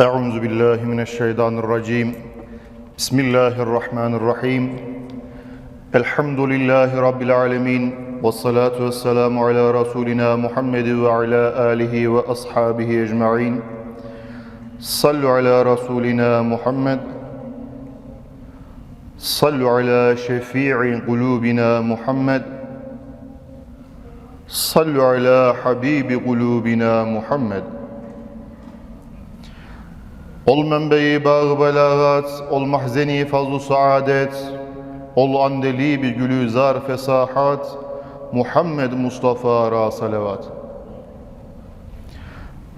أعوذ بالله من الشيطان الرجيم بسم الله الرحمن الرحيم الحمد لله رب العالمين والصلاة والسلام على رسولنا محمد وعلى آله وأصحابه أجمعين صلوا على رسولنا محمد صلوا على شفيع قلوبنا محمد صلوا على حبيب قلوبنا محمد Ol menbeyi bağı belagat, ol mahzeni fazlu saadet, ol andeli bir gülüzar fesahat, Muhammed Mustafa ra salavat.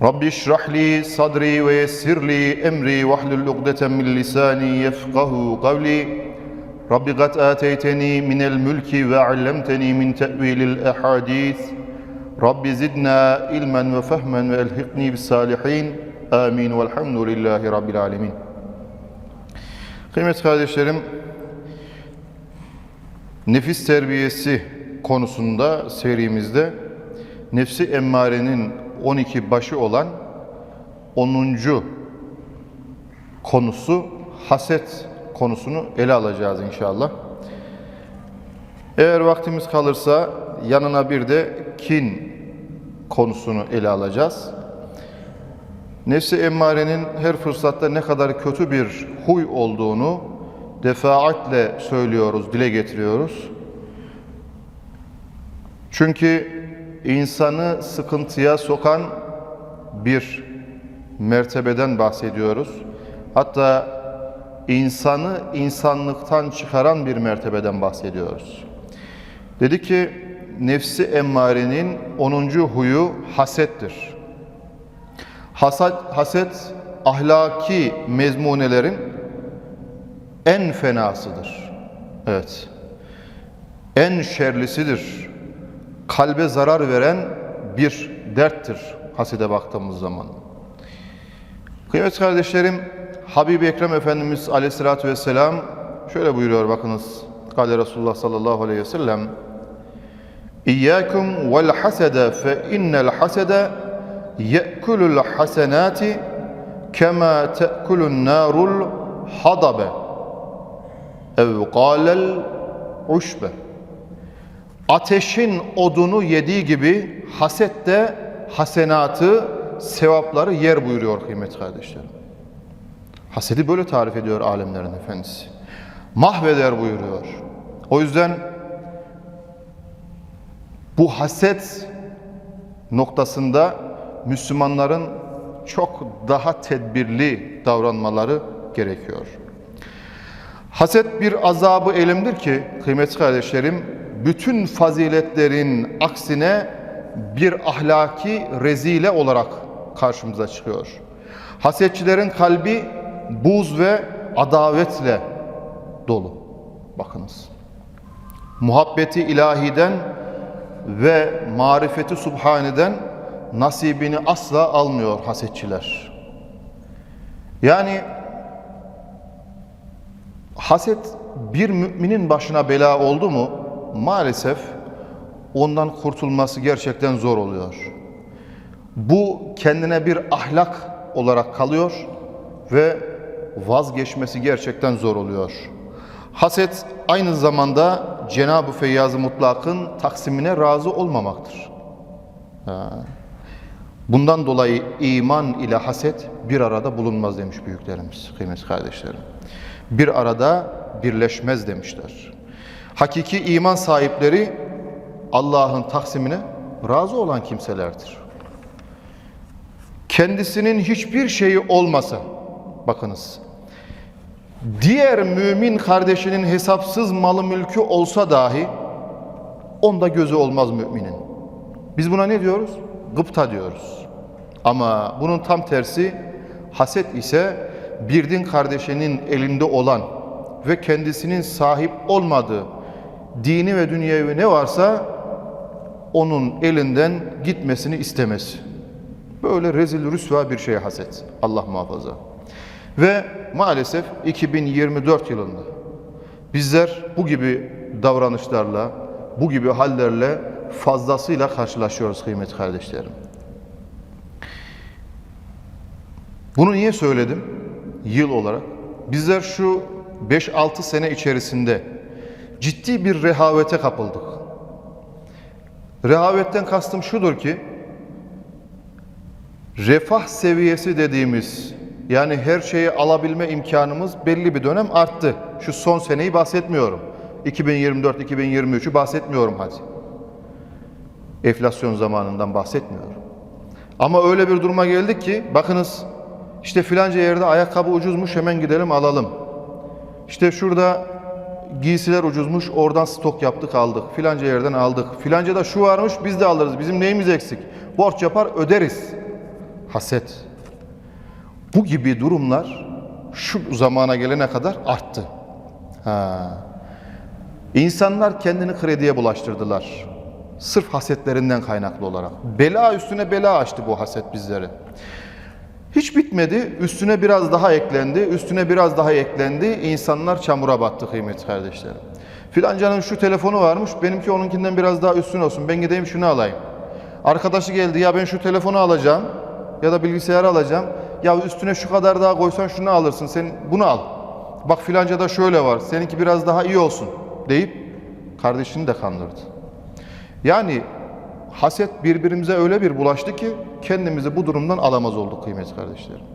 Rabbi şrahli sadri ve yessirli emri vahlul ugdeten min lisani yefkahu kavli. Rabbi kat ateyteni minel mülki ve allemteni min tevilil ehadis. Rabbi zidna ilmen ve fehmen ve elhiqni bis salihin. Amin. Velhamdülillahi Rabbil alemin. Kıymetli kardeşlerim, nefis terbiyesi konusunda serimizde nefsi emmarenin 12 başı olan 10. konusu haset konusunu ele alacağız inşallah. Eğer vaktimiz kalırsa yanına bir de kin konusunu ele alacağız. Nefsi emmarenin her fırsatta ne kadar kötü bir huy olduğunu defaatle söylüyoruz, dile getiriyoruz. Çünkü insanı sıkıntıya sokan bir mertebeden bahsediyoruz. Hatta insanı insanlıktan çıkaran bir mertebeden bahsediyoruz. Dedi ki nefsi emmarenin 10. huyu hasettir. Hasad, haset ahlaki mezmunelerin en fenasıdır. Evet. En şerlisidir. Kalbe zarar veren bir derttir hasede baktığımız zaman. Kıymetli kardeşlerim, Habib-i Ekrem Efendimiz aleyhissalatü vesselam şöyle buyuruyor bakınız. Kale Resulullah sallallahu aleyhi ve sellem İyyâkum vel hasede fe innel hasede ye'kulul hasenati kema te'kulun narul hadabe ev kâlel uşbe Ateşin odunu yediği gibi haset de hasenatı, sevapları yer buyuruyor kıymetli kardeşlerim. Hasedi böyle tarif ediyor alemlerin efendisi. Mahveder buyuruyor. O yüzden bu haset noktasında Müslümanların çok daha tedbirli davranmaları gerekiyor. Haset bir azabı elimdir ki kıymetli kardeşlerim bütün faziletlerin aksine bir ahlaki rezile olarak karşımıza çıkıyor. Hasetçilerin kalbi buz ve adavetle dolu. Bakınız. Muhabbeti ilahiden ve marifeti subhaneden nasibini asla almıyor hasetçiler. Yani haset bir müminin başına bela oldu mu maalesef ondan kurtulması gerçekten zor oluyor. Bu kendine bir ahlak olarak kalıyor ve vazgeçmesi gerçekten zor oluyor. Haset aynı zamanda Cenab-ı Feyyaz-ı Mutlak'ın taksimine razı olmamaktır. Ha. Bundan dolayı iman ile haset bir arada bulunmaz demiş büyüklerimiz, kıymetli kardeşlerim. Bir arada birleşmez demişler. Hakiki iman sahipleri Allah'ın taksimine razı olan kimselerdir. Kendisinin hiçbir şeyi olmasa, bakınız, diğer mümin kardeşinin hesapsız malı mülkü olsa dahi, onda gözü olmaz müminin. Biz buna ne diyoruz? Gıpta diyoruz. Ama bunun tam tersi, haset ise bir din kardeşinin elinde olan ve kendisinin sahip olmadığı dini ve dünyevi ne varsa onun elinden gitmesini istemesi. Böyle rezil rüsva bir şey haset. Allah muhafaza. Ve maalesef 2024 yılında bizler bu gibi davranışlarla, bu gibi hallerle fazlasıyla karşılaşıyoruz kıymetli kardeşlerim. Bunu niye söyledim? Yıl olarak. Bizler şu 5-6 sene içerisinde ciddi bir rehavete kapıldık. Rehavetten kastım şudur ki, refah seviyesi dediğimiz yani her şeyi alabilme imkanımız belli bir dönem arttı. Şu son seneyi bahsetmiyorum. 2024-2023'ü bahsetmiyorum hadi. Enflasyon zamanından bahsetmiyorum. Ama öyle bir duruma geldik ki bakınız işte filanca yerde ayakkabı ucuzmuş hemen gidelim alalım. İşte şurada giysiler ucuzmuş oradan stok yaptık aldık. Filanca yerden aldık. Filanca da şu varmış biz de alırız. Bizim neyimiz eksik? Borç yapar öderiz. Haset. Bu gibi durumlar şu zamana gelene kadar arttı. Ha. İnsanlar kendini krediye bulaştırdılar. Sırf hasetlerinden kaynaklı olarak. Bela üstüne bela açtı bu haset bizleri. Hiç bitmedi. Üstüne biraz daha eklendi. Üstüne biraz daha eklendi. İnsanlar çamura battı kıymetli kardeşlerim. Filancanın şu telefonu varmış. Benimki onunkinden biraz daha üstün olsun. Ben gideyim şunu alayım. Arkadaşı geldi. Ya ben şu telefonu alacağım. Ya da bilgisayarı alacağım. Ya üstüne şu kadar daha koysan şunu alırsın. Sen bunu al. Bak filanca da şöyle var. Seninki biraz daha iyi olsun. Deyip kardeşini de kandırdı. Yani haset birbirimize öyle bir bulaştı ki kendimizi bu durumdan alamaz olduk kıymetli kardeşlerim.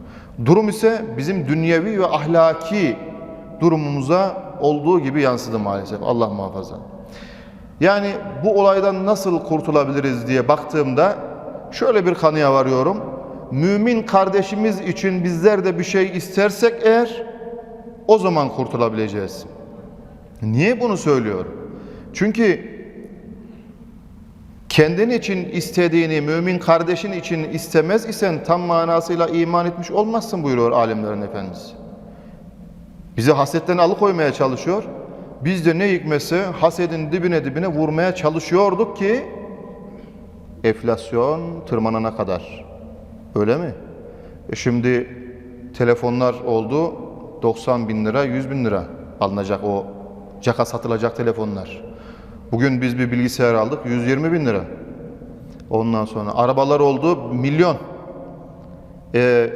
Durum ise bizim dünyevi ve ahlaki durumumuza olduğu gibi yansıdı maalesef. Allah muhafaza. Yani bu olaydan nasıl kurtulabiliriz diye baktığımda şöyle bir kanıya varıyorum. Mümin kardeşimiz için bizler de bir şey istersek eğer o zaman kurtulabileceğiz. Niye bunu söylüyorum? Çünkü kendin için istediğini mümin kardeşin için istemez isen tam manasıyla iman etmiş olmazsın buyuruyor alimlerin efendisi. Bizi hasetten alıkoymaya çalışıyor. Biz de ne hikmetse hasedin dibine dibine vurmaya çalışıyorduk ki enflasyon tırmanana kadar. Öyle mi? E şimdi telefonlar oldu 90 bin lira 100 bin lira alınacak o caka satılacak telefonlar. Bugün biz bir bilgisayar aldık 120 bin lira. Ondan sonra arabalar oldu milyon. E,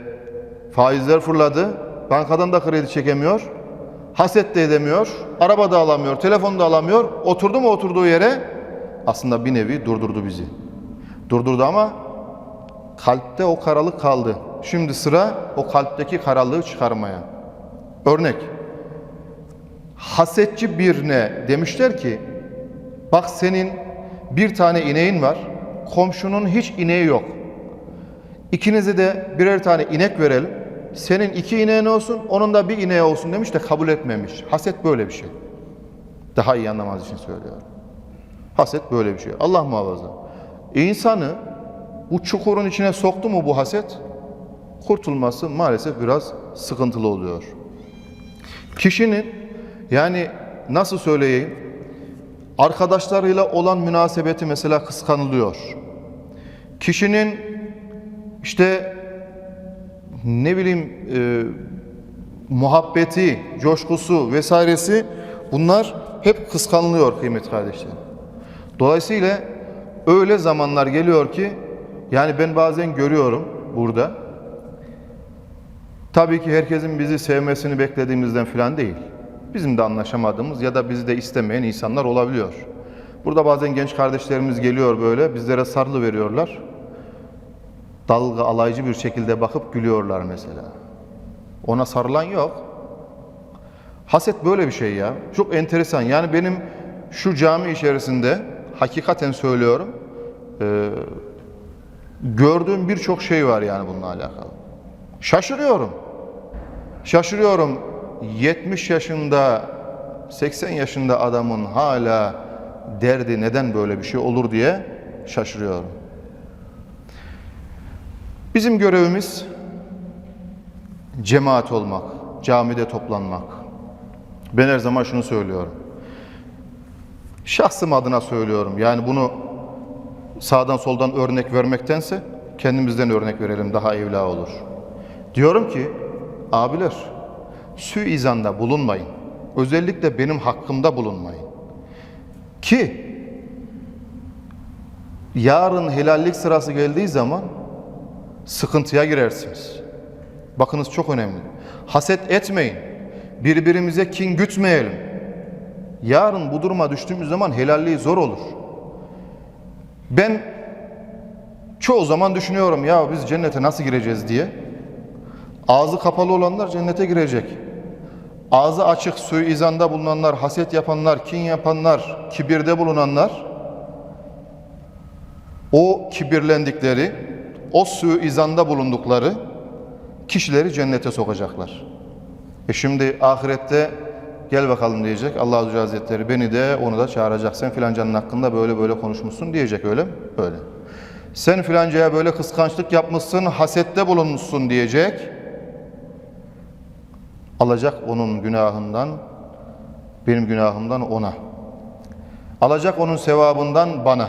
faizler fırladı. Bankadan da kredi çekemiyor. Haset de edemiyor. Araba da alamıyor. Telefon da alamıyor. Oturdu mu oturduğu yere aslında bir nevi durdurdu bizi. Durdurdu ama kalpte o karalık kaldı. Şimdi sıra o kalpteki karalığı çıkarmaya. Örnek. Hasetçi birine demişler ki Bak senin bir tane ineğin var, komşunun hiç ineği yok. İkinize de birer tane inek verelim. Senin iki ineğin olsun, onun da bir ineği olsun demiş de kabul etmemiş. Haset böyle bir şey. Daha iyi anlamaz için söylüyorum. Haset böyle bir şey. Allah muhafaza. İnsanı bu çukurun içine soktu mu bu haset? Kurtulması maalesef biraz sıkıntılı oluyor. Kişinin yani nasıl söyleyeyim? Arkadaşlarıyla olan münasebeti mesela kıskanılıyor. Kişinin işte ne bileyim e, muhabbeti, coşkusu vesairesi bunlar hep kıskanılıyor kıymetli kardeşlerim. Dolayısıyla öyle zamanlar geliyor ki yani ben bazen görüyorum burada. Tabii ki herkesin bizi sevmesini beklediğimizden falan değil bizim de anlaşamadığımız ya da bizi de istemeyen insanlar olabiliyor. Burada bazen genç kardeşlerimiz geliyor böyle bizlere sarılı veriyorlar. Dalga alaycı bir şekilde bakıp gülüyorlar mesela. Ona sarılan yok. Haset böyle bir şey ya. Çok enteresan. Yani benim şu cami içerisinde hakikaten söylüyorum. E, gördüğüm birçok şey var yani bununla alakalı. Şaşırıyorum. Şaşırıyorum 70 yaşında 80 yaşında adamın hala derdi neden böyle bir şey olur diye şaşırıyorum. Bizim görevimiz cemaat olmak, camide toplanmak. Ben her zaman şunu söylüyorum. Şahsım adına söylüyorum. Yani bunu sağdan soldan örnek vermektense kendimizden örnek verelim daha evla olur. Diyorum ki abiler suizanda bulunmayın. Özellikle benim hakkımda bulunmayın. Ki yarın helallik sırası geldiği zaman sıkıntıya girersiniz. Bakınız çok önemli. Haset etmeyin. Birbirimize kin gütmeyelim. Yarın bu duruma düştüğümüz zaman helalliği zor olur. Ben çoğu zaman düşünüyorum ya biz cennete nasıl gireceğiz diye. Ağzı kapalı olanlar cennete girecek. Ağzı açık suizanda bulunanlar, haset yapanlar, kin yapanlar, kibirde bulunanlar o kibirlendikleri, o suizanda bulundukları kişileri cennete sokacaklar. E şimdi ahirette gel bakalım diyecek Allah Azze Hazretleri beni de onu da çağıracak. Sen filancanın hakkında böyle böyle konuşmuşsun diyecek öyle mi? Öyle. Sen filancaya böyle kıskançlık yapmışsın, hasette bulunmuşsun diyecek. Alacak onun günahından, benim günahımdan ona. Alacak onun sevabından bana.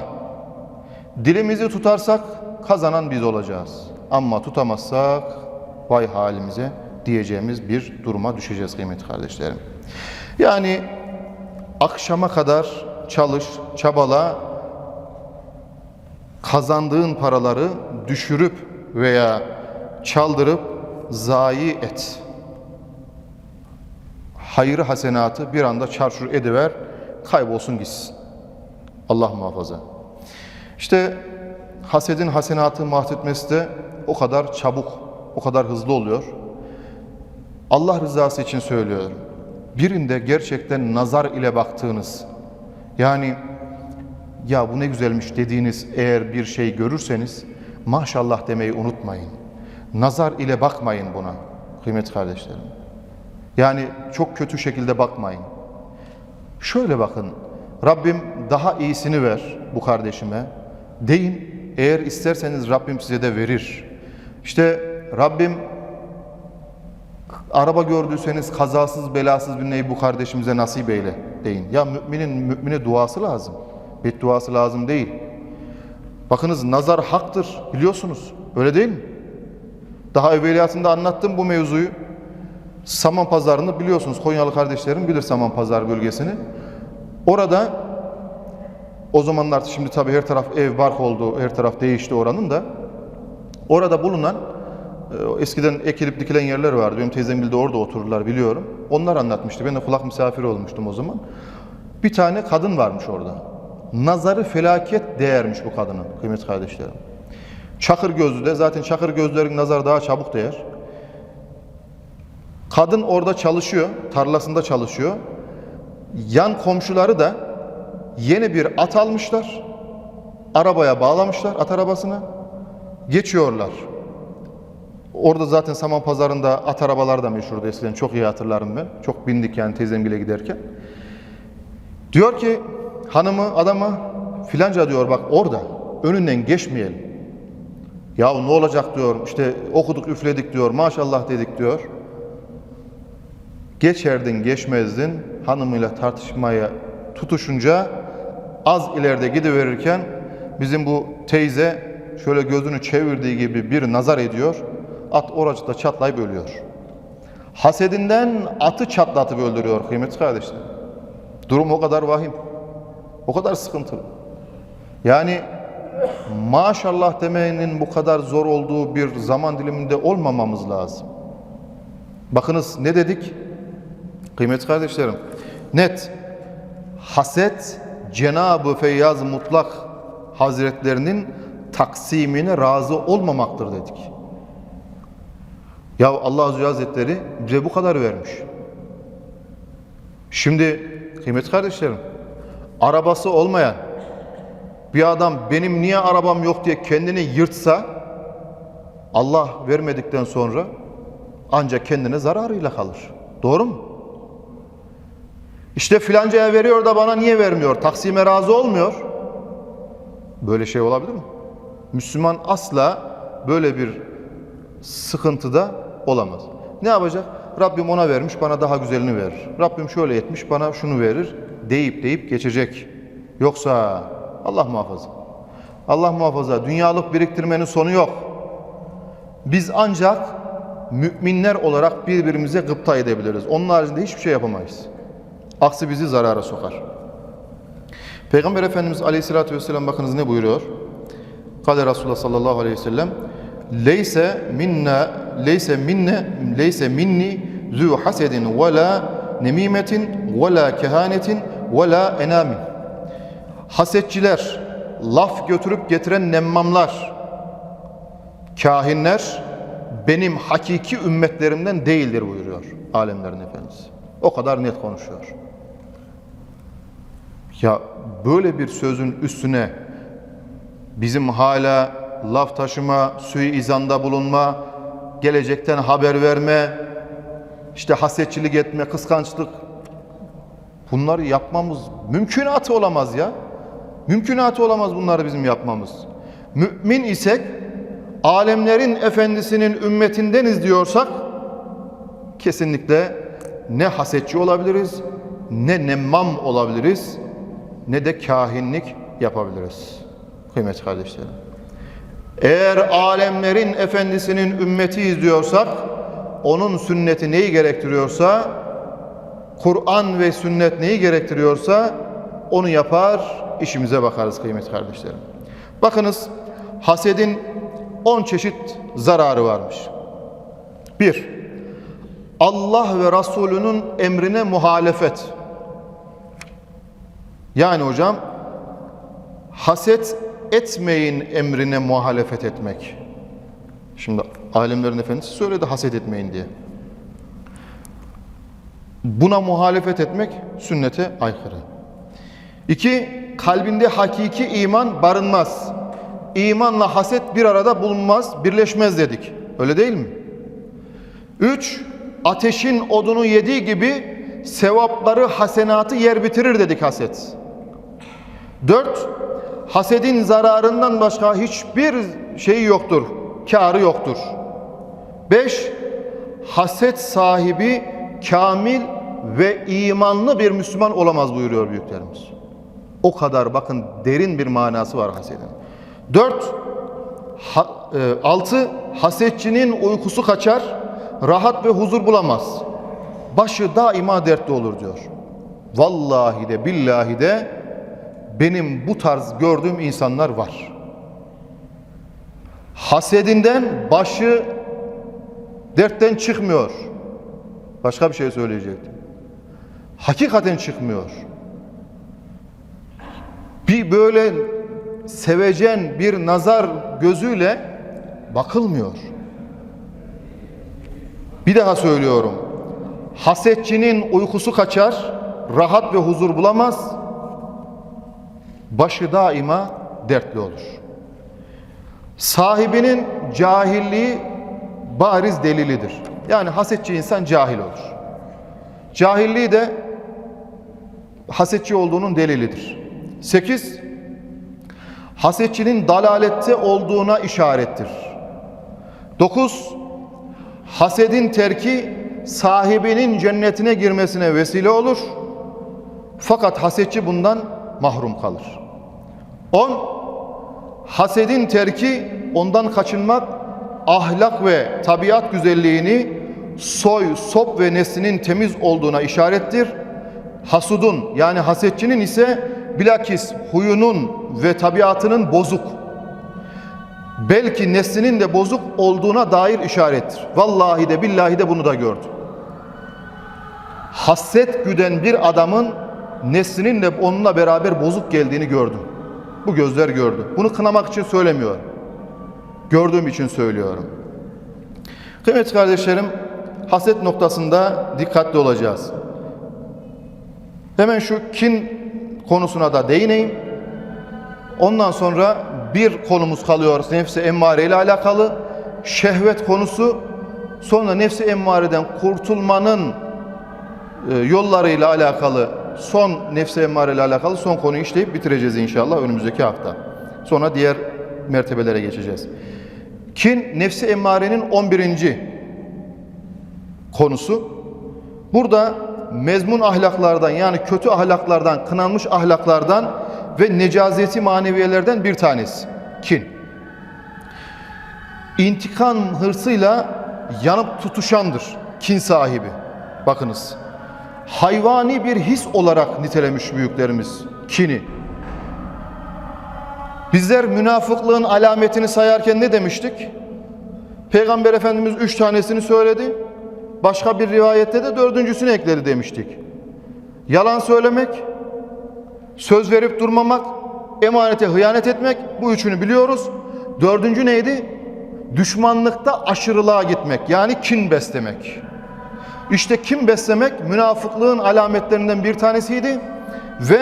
Dilimizi tutarsak kazanan biz olacağız. Ama tutamazsak vay halimize diyeceğimiz bir duruma düşeceğiz kıymetli kardeşlerim. Yani akşama kadar çalış, çabala, kazandığın paraları düşürüp veya çaldırıp zayi et. Hayırı hasenatı bir anda çarşur ediver, kaybolsun gitsin. Allah muhafaza. İşte hasedin hasenatı mahvetmesi de o kadar çabuk, o kadar hızlı oluyor. Allah rızası için söylüyorum. Birinde gerçekten nazar ile baktığınız, yani ya bu ne güzelmiş dediğiniz eğer bir şey görürseniz maşallah demeyi unutmayın. Nazar ile bakmayın buna kıymetli kardeşlerim. Yani çok kötü şekilde bakmayın. Şöyle bakın, Rabbim daha iyisini ver bu kardeşime deyin. Eğer isterseniz Rabbim size de verir. İşte Rabbim araba gördüyseniz kazasız belasız binmeyi bu kardeşimize nasip eyle deyin. Ya müminin mümine duası lazım. Bedduası lazım değil. Bakınız nazar haktır biliyorsunuz. Öyle değil mi? Daha evveliyatında anlattım bu mevzuyu. Saman pazarını biliyorsunuz. Konyalı kardeşlerim bilir Saman pazar bölgesini. Orada o zamanlar şimdi tabii her taraf ev bark oldu, her taraf değişti oranın da. Orada bulunan e, eskiden ekilip dikilen yerler vardı. Benim teyzem de orada otururlar biliyorum. Onlar anlatmıştı. Ben de kulak misafiri olmuştum o zaman. Bir tane kadın varmış orada. Nazarı felaket değermiş bu kadının kıymetli kardeşlerim. Çakır gözlü de zaten çakır gözlerin nazar daha çabuk değer. Kadın orada çalışıyor, tarlasında çalışıyor. Yan komşuları da yeni bir at almışlar. Arabaya bağlamışlar at arabasına. Geçiyorlar. Orada zaten saman pazarında at arabaları da meşhurdu eskiden. Çok iyi hatırlarım ben. Çok bindik yani teyzemgile giderken. Diyor ki hanımı adama filanca diyor bak orada önünden geçmeyelim. Ya ne olacak diyor işte okuduk üfledik diyor maşallah dedik diyor. Geçerdin geçmezdin hanımıyla tartışmaya tutuşunca az ileride gidiverirken bizim bu teyze şöyle gözünü çevirdiği gibi bir nazar ediyor. At oracıkta çatlayıp ölüyor. Hasedinden atı çatlatıp öldürüyor kıymetli kardeşler. Durum o kadar vahim. O kadar sıkıntılı. Yani maşallah demenin bu kadar zor olduğu bir zaman diliminde olmamamız lazım. Bakınız ne dedik? Kıymetli kardeşlerim, net haset Cenab-ı Feyyaz Mutlak Hazretlerinin taksimine razı olmamaktır dedik. Ya Allah Azze Hazretleri bize bu kadar vermiş. Şimdi kıymetli kardeşlerim, arabası olmayan bir adam benim niye arabam yok diye kendini yırtsa Allah vermedikten sonra ancak kendine zararıyla kalır. Doğru mu? İşte filancaya veriyor da bana niye vermiyor? Taksime razı olmuyor. Böyle şey olabilir mi? Müslüman asla böyle bir sıkıntıda olamaz. Ne yapacak? Rabbim ona vermiş, bana daha güzelini verir. Rabbim şöyle etmiş, bana şunu verir deyip deyip geçecek. Yoksa Allah muhafaza. Allah muhafaza. Dünyalık biriktirmenin sonu yok. Biz ancak müminler olarak birbirimize gıpta edebiliriz. Onun haricinde hiçbir şey yapamayız. Aksi bizi zarara sokar. Peygamber Efendimiz Aleyhisselatü Vesselam bakınız ne buyuruyor? Kale Resulullah sallallahu aleyhi ve sellem Leyse minna leyse minne leyse minni zu hasedin ve la nemimetin ve la kehanetin ve la enamin. Hasetçiler, laf götürüp getiren nemmamlar, kahinler benim hakiki ümmetlerimden değildir buyuruyor alemlerin efendisi. O kadar net konuşuyor. Ya böyle bir sözün üstüne bizim hala laf taşıma, suizanda bulunma, gelecekten haber verme, işte hasetçilik etme, kıskançlık bunları yapmamız mümkünatı olamaz ya. Mümkünatı olamaz bunları bizim yapmamız. Mümin isek alemlerin efendisinin ümmetindeniz diyorsak kesinlikle ne hasetçi olabiliriz, ne nemmam olabiliriz, ne de kahinlik yapabiliriz. Kıymetli kardeşlerim. Eğer alemlerin efendisinin ümmetiyiz diyorsak, onun sünneti neyi gerektiriyorsa, Kur'an ve sünnet neyi gerektiriyorsa onu yapar, işimize bakarız kıymetli kardeşlerim. Bakınız, hasedin 10 çeşit zararı varmış. 1. Allah ve Resulünün emrine muhalefet. Yani hocam haset etmeyin emrine muhalefet etmek. Şimdi alimlerin efendisi söyledi haset etmeyin diye. Buna muhalefet etmek sünnete aykırı. İki, kalbinde hakiki iman barınmaz. İmanla haset bir arada bulunmaz, birleşmez dedik. Öyle değil mi? Üç, ateşin odunu yediği gibi sevapları, hasenatı yer bitirir dedik haset. Dört, hasedin zararından başka hiçbir şeyi yoktur, kârı yoktur. Beş, haset sahibi kamil ve imanlı bir Müslüman olamaz buyuruyor büyüklerimiz. O kadar bakın derin bir manası var hasedin. Dört, ha, e, altı, hasetçinin uykusu kaçar, rahat ve huzur bulamaz. Başı daima dertli olur diyor. Vallahi de billahi de benim bu tarz gördüğüm insanlar var. Hasedinden başı dertten çıkmıyor. Başka bir şey söyleyecektim. Hakikaten çıkmıyor. Bir böyle sevecen bir nazar gözüyle bakılmıyor. Bir daha söylüyorum. Hasetçinin uykusu kaçar, rahat ve huzur bulamaz. Başı daima dertli olur. Sahibinin cahilliği bariz delilidir. Yani hasetçi insan cahil olur. Cahilliği de hasetçi olduğunun delilidir. 8. Hasetçinin dalalette olduğuna işarettir. 9. Hasedin terki sahibinin cennetine girmesine vesile olur. Fakat hasetçi bundan mahrum kalır. 10. Hasedin terki ondan kaçınmak ahlak ve tabiat güzelliğini soy, sop ve neslinin temiz olduğuna işarettir. Hasudun yani hasetçinin ise bilakis huyunun ve tabiatının bozuk. Belki neslinin de bozuk olduğuna dair işarettir. Vallahi de billahi de bunu da gördüm. Hasset güden bir adamın neslinin de onunla beraber bozuk geldiğini gördüm. Bu gözler gördü. Bunu kınamak için söylemiyorum. Gördüğüm için söylüyorum. Kıymetli kardeşlerim, haset noktasında dikkatli olacağız. Hemen şu kin konusuna da değineyim. Ondan sonra bir konumuz kalıyor nefsi emmare ile alakalı. Şehvet konusu. Sonra nefsi emmareden kurtulmanın e, yollarıyla alakalı son nefsi emmare ile alakalı son konuyu işleyip bitireceğiz inşallah önümüzdeki hafta. Sonra diğer mertebelere geçeceğiz. Kin nefsi emmarenin 11. konusu. Burada mezmun ahlaklardan yani kötü ahlaklardan, kınanmış ahlaklardan ve necazeti maneviyelerden bir tanesi. Kin. İntikam hırsıyla yanıp tutuşandır kin sahibi. Bakınız. Hayvani bir his olarak nitelemiş büyüklerimiz kini. Bizler münafıklığın alametini sayarken ne demiştik? Peygamber Efendimiz üç tanesini söyledi. Başka bir rivayette de dördüncüsünü ekledi demiştik. Yalan söylemek, söz verip durmamak, emanete hıyanet etmek bu üçünü biliyoruz. Dördüncü neydi? Düşmanlıkta aşırılığa gitmek yani kin beslemek. İşte kin beslemek münafıklığın alametlerinden bir tanesiydi ve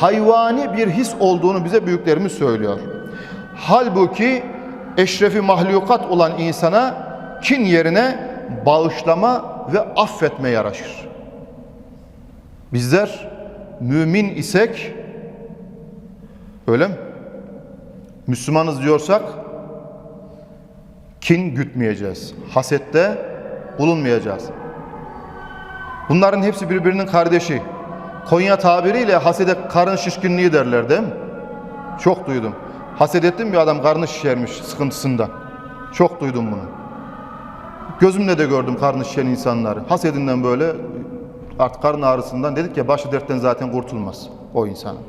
hayvani bir his olduğunu bize büyüklerimiz söylüyor. Halbuki eşrefi mahlukat olan insana kin yerine bağışlama ve affetme yaraşır. Bizler mümin isek öyle mi? Müslümanız diyorsak kin gütmeyeceğiz. Hasette bulunmayacağız. Bunların hepsi birbirinin kardeşi. Konya tabiriyle hasede karın şişkinliği derler değil mi? Çok duydum. Haset ettim bir adam karnı şişermiş sıkıntısından. Çok duydum bunu. Gözümle de gördüm karnı şişen insanları. Hasedinden böyle artık karın ağrısından dedik ya başı dertten zaten kurtulmaz o insanın.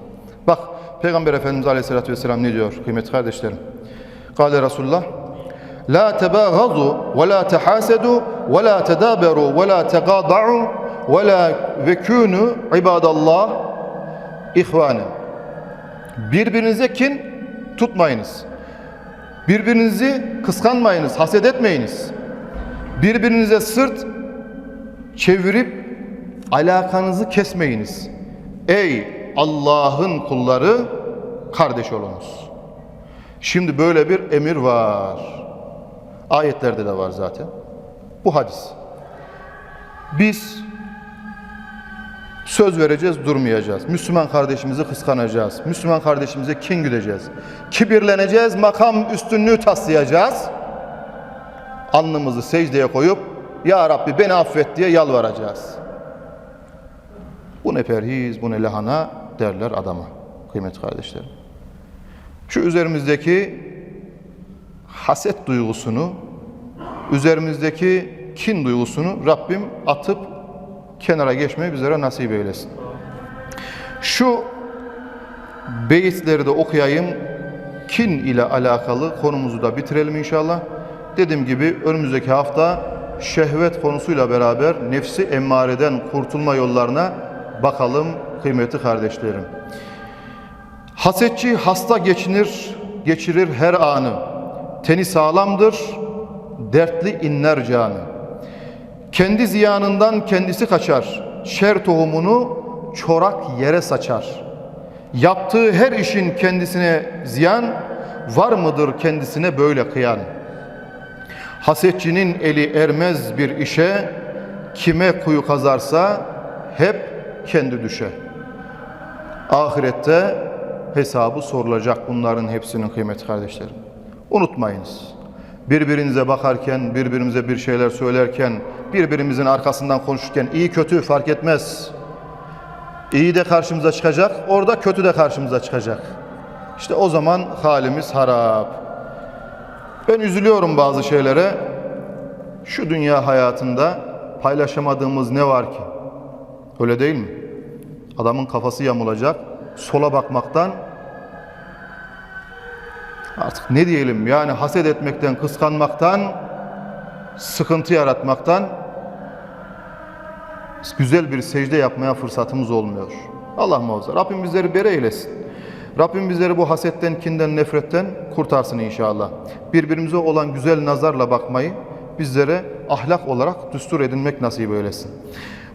Bak Peygamber Efendimiz Aleyhisselatü Vesselam ne diyor kıymetli kardeşlerim? Kale Resulullah La tebâgazû ve la tehâsedû ve la tedâberû ve la tegâda'û ve la vekûnû ibadallah ihvânen. Birbirinize kin tutmayınız. Birbirinizi kıskanmayınız, haset etmeyiniz. Birbirinize sırt çevirip alakanızı kesmeyiniz. Ey Allah'ın kulları kardeş olunuz. Şimdi böyle bir emir var. Ayetlerde de var zaten. Bu hadis. Biz söz vereceğiz, durmayacağız. Müslüman kardeşimizi kıskanacağız. Müslüman kardeşimize kin güdeceğiz. Kibirleneceğiz, makam üstünlüğü taslayacağız. Alnımızı secdeye koyup Ya Rabbi beni affet diye yalvaracağız. Bu ne perhiz, bu ne lahana derler adama kıymetli kardeşlerim. Şu üzerimizdeki haset duygusunu, üzerimizdeki kin duygusunu Rabbim atıp kenara geçmeyi bizlere nasip eylesin. Şu beyitleri de okuyayım. Kin ile alakalı konumuzu da bitirelim inşallah. Dediğim gibi önümüzdeki hafta şehvet konusuyla beraber nefsi emmareden kurtulma yollarına bakalım kıymetli kardeşlerim. Hasetçi hasta geçinir, geçirir her anı. Teni sağlamdır, dertli inler canı. Kendi ziyanından kendisi kaçar. Şer tohumunu çorak yere saçar. Yaptığı her işin kendisine ziyan, var mıdır kendisine böyle kıyan? Hasetçinin eli ermez bir işe, kime kuyu kazarsa hep kendi düşe. Ahirette hesabı sorulacak bunların hepsinin kıymetli kardeşlerim. Unutmayınız. Birbirinize bakarken, birbirimize bir şeyler söylerken, birbirimizin arkasından konuşurken iyi kötü fark etmez. İyi de karşımıza çıkacak, orada kötü de karşımıza çıkacak. İşte o zaman halimiz harap. Ben üzülüyorum bazı şeylere. Şu dünya hayatında paylaşamadığımız ne var ki? Öyle değil mi? Adamın kafası yamulacak, sola bakmaktan artık ne diyelim yani haset etmekten, kıskanmaktan, sıkıntı yaratmaktan güzel bir secde yapmaya fırsatımız olmuyor. Allah muhafaza. Rabbim bizleri bere eylesin. Rabbim bizleri bu hasetten, kinden, nefretten kurtarsın inşallah. Birbirimize olan güzel nazarla bakmayı bizlere ahlak olarak düstur edinmek nasip eylesin.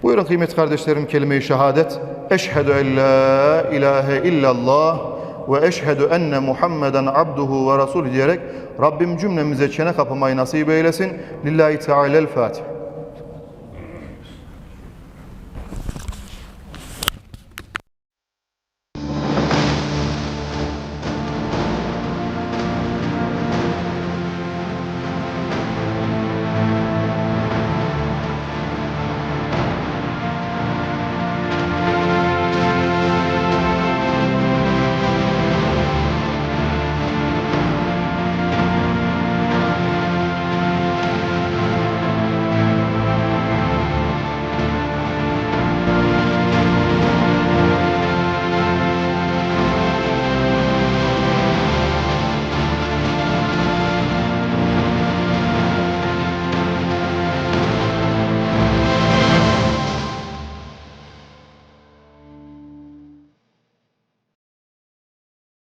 Buyurun kıymetli kardeşlerim kelime-i şehadet. Eşhedü en la ilahe illallah ve eşhedü enne Muhammeden abduhu ve rasul diyerek Rabbim cümlemize çene kapamayı nasip eylesin. Lillahi Teala'l Fatiha.